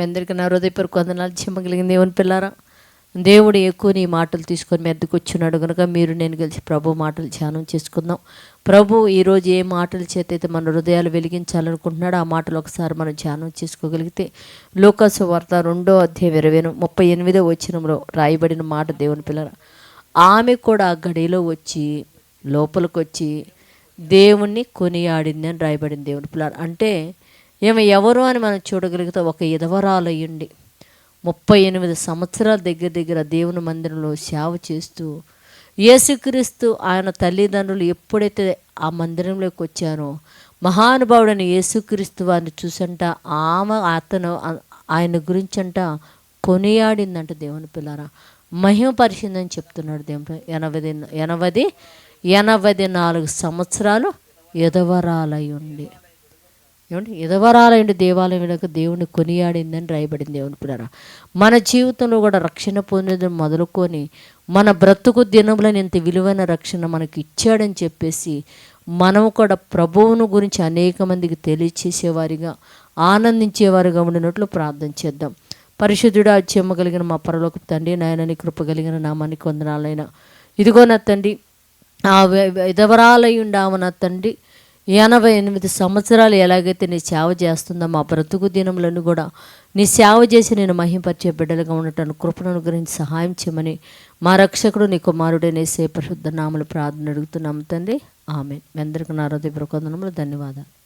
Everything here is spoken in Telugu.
మీ అందరికీ నా హృదయపూర్వక వందనాలు చెమ్మగలిగింది దేవుని పిల్లారా. దేవుడు ఎక్కువ నీ మాటలు తీసుకొని మెద్దకు వచ్చినాడు కనుక మీరు నేను కలిసి ప్రభు మాటలు ధ్యానం చేసుకుందాం. ప్రభు ఈరోజు ఏ మాటల చేత అయితే మన హృదయాలు వెలిగించాలనుకుంటున్నాడో ఆ మాటలు ఒకసారి మనం ధ్యానం చేసుకోగలిగితే లోకాసు వార్త రెండో అధ్యాయం ఇరవై ముప్పై ఎనిమిదో వచ్చినంలో రాయబడిన మాట దేవుని పిల్లరా. ఆమె కూడా ఆ గడిలో వచ్చి లోపలికొచ్చి దేవుణ్ణి కొనియాడింది అని రాయబడింది దేవుని పిల్లలు అంటే ఈమె ఎవరు అని మనం చూడగలిగితే ఒక ఇదవరాలయ్యండి. ముప్పై ఎనిమిది సంవత్సరాల దగ్గర దగ్గర దేవుని మందిరంలో సేవ చేస్తూ యేసుక్రీస్తు ఆయన తల్లిదండ్రులు ఎప్పుడైతే ఆ మందిరంలోకి వచ్చారో మహానుభావుడైన యేసుక్రీస్తు వారిని చూసంట ఆమె అతను ఆయన ఆయన గురించంట కొనియాడిందంట దేవుని పిల్లారా. మహిమపరిచిందని చెప్తున్నాడు దేవుడు ఎనభై ఎనభై ఎనభై నాలుగు సంవత్సరాలు ఎదవరాలై ఏమంటే ఏమండి ఎదవరాలైన దేవాలయం దేవుని కొనియాడిందని రాయబడింది దేవుని పిల్లరా. మన జీవితంలో కూడా రక్షణ పొందేది మొదలుకొని మన బ్రతుకు దినములను ఇంత విలువైన రక్షణ మనకి ఇచ్చాడని చెప్పేసి మనం కూడా ప్రభువును గురించి అనేక మందికి తెలియచేసేవారిగా ఆనందించేవారిగా ఉండినట్లు ప్రార్థన చేద్దాం. పరిశుద్ధుడా చెమ్మగలిగిన మా పరలోక తండ్రి నాయనని కృప కలిగిన నామానికి వందనాలైనా. ఇదిగో నా తండ్రి ఆ విధవరాలై నా తండ్రి. ఎనభై ఎనిమిది సంవత్సరాలు ఎలాగైతే నీ సేవ చేస్తుందో మా బ్రతుకు దినములను కూడా నీ సేవ చేసి నేను మహింపరిచే బిడ్డలుగా ఉండటానికి కృపణను గురించి సహాయం చేయమని మా రక్షకుడు నీ కుమారుడైన సే పరిశుద్ధ నామలు ప్రార్థన అడుగుతున్నాము తండ్రి. ఆమె మీ అందరికీ నా ధన్యవాదాలు.